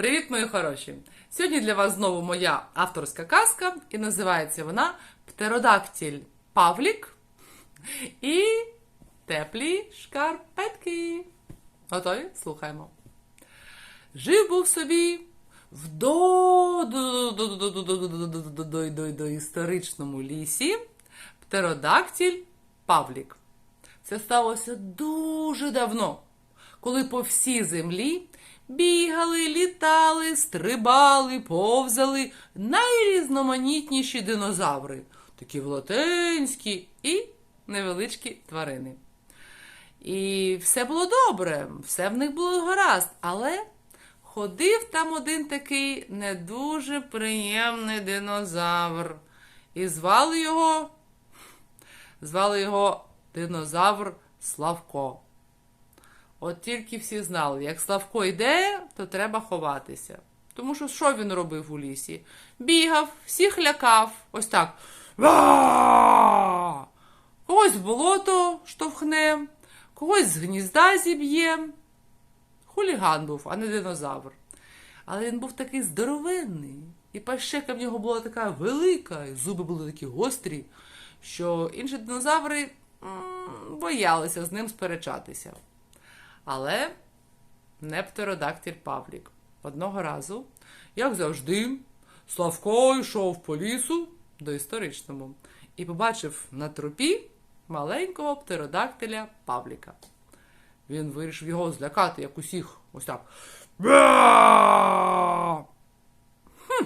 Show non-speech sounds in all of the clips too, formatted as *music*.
Привіт, мої хороші! Сьогодні для вас знову моя авторська казка, і називається вона Птеродактіль Павлік і теплі шкарпетки. Готові? Слухаємо. Жив був собі в доісторичному лісі Птеродактіль Павлік. Це сталося дуже давно, коли по всій землі бігали, літали, стрибали, повзали найрізноманітніші динозаври, такі велетенські і невеличкі тварини. І все було добре, все в них було гаразд, але ходив там один такий не дуже приємний динозавр. І звали його, звали його динозавр Славко. От тільки всі знали, як Славко йде, то треба ховатися. Тому що що він робив у лісі? Бігав, всіх лякав, ось так. Когось в болото штовхне, когось з гнізда зіб'є. Хуліган був, а не динозавр. Але він був такий здоровенний, і пащека в нього була така велика, і зуби були такі гострі, що інші динозаври м, боялися з ним сперечатися. Але не птеродактиль Павлік. Одного разу, як завжди, Славко йшов по лісу до історичному і побачив на тропі маленького птеродактиля Павліка. Він вирішив його злякати, як усіх, ось так. Хм.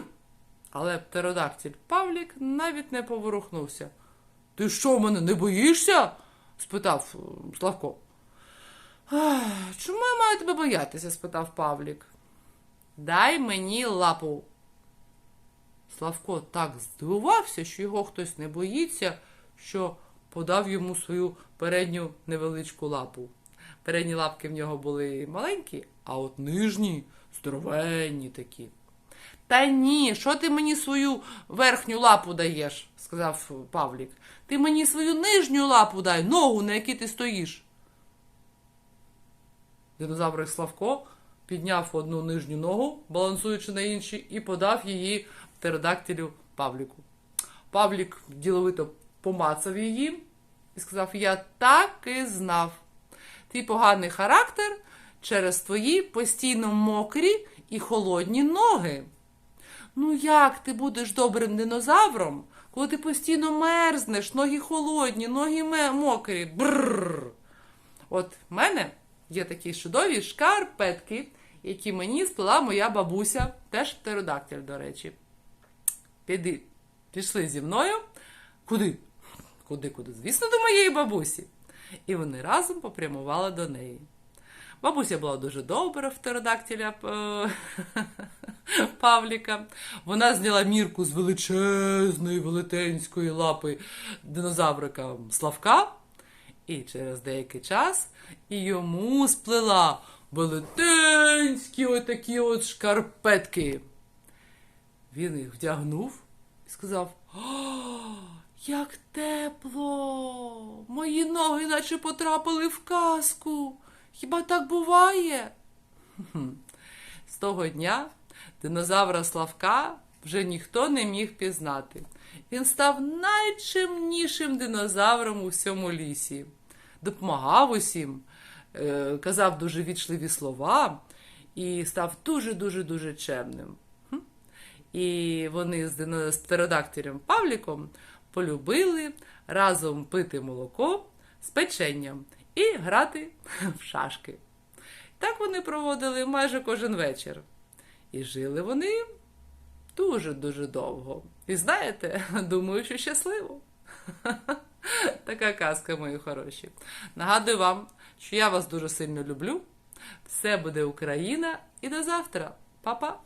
Але птеродактиль Павлік навіть не поворухнувся. Ти що, мене не боїшся? спитав е, Славко. «Ах, Чому я маю тебе боятися? спитав Павлік. Дай мені лапу. Славко так здивувався, що його хтось не боїться, що подав йому свою передню невеличку лапу. Передні лапки в нього були маленькі, а от нижні здоровенні такі. Та ні, що ти мені свою верхню лапу даєш, сказав Павлік. Ти мені свою нижню лапу дай, ногу, на якій ти стоїш. Динозавр Славко підняв одну нижню ногу, балансуючи на іншій, і подав її птеродактилю Павліку. Павлік діловито помацав її і сказав: Я так і знав. Твій поганий характер через твої постійно мокрі і холодні ноги. Ну як ти будеш добрим динозавром, коли ти постійно мерзнеш, ноги холодні, ноги мокрі. Бррр. От в мене є такі чудові шкарпетки, які мені сплела моя бабуся, теж птеродактиль, до речі. Піди, пішли зі мною. Куди? Куди, куди? Звісно, до моєї бабусі. І вони разом попрямували до неї. Бабуся була дуже добра в птеродактиля *laughs* Павліка. Вона зняла мірку з величезної велетенської лапи динозаврика Славка. І через деякий час і йому сплела велетенські отакі от шкарпетки. Він їх вдягнув і сказав: О, як тепло! Мої ноги наче потрапили в казку. Хіба так буває? З того дня динозавра Славка вже ніхто не міг пізнати. Він став найчимнішим динозавром у всьому лісі. Допомагав усім, е, казав дуже вічливі слова і став дуже-дуже-дуже чемним. І вони з птеродактилем Павліком полюбили разом пити молоко з печенням і грати *laughs* в шашки. Так вони проводили майже кожен вечір. І жили вони дуже-дуже довго. І знаєте, *laughs* думаю, що щасливо. *laughs* Така казка, мої хороші. Нагадую вам, що я вас дуже сильно люблю. Все буде Україна і до завтра. Па-па!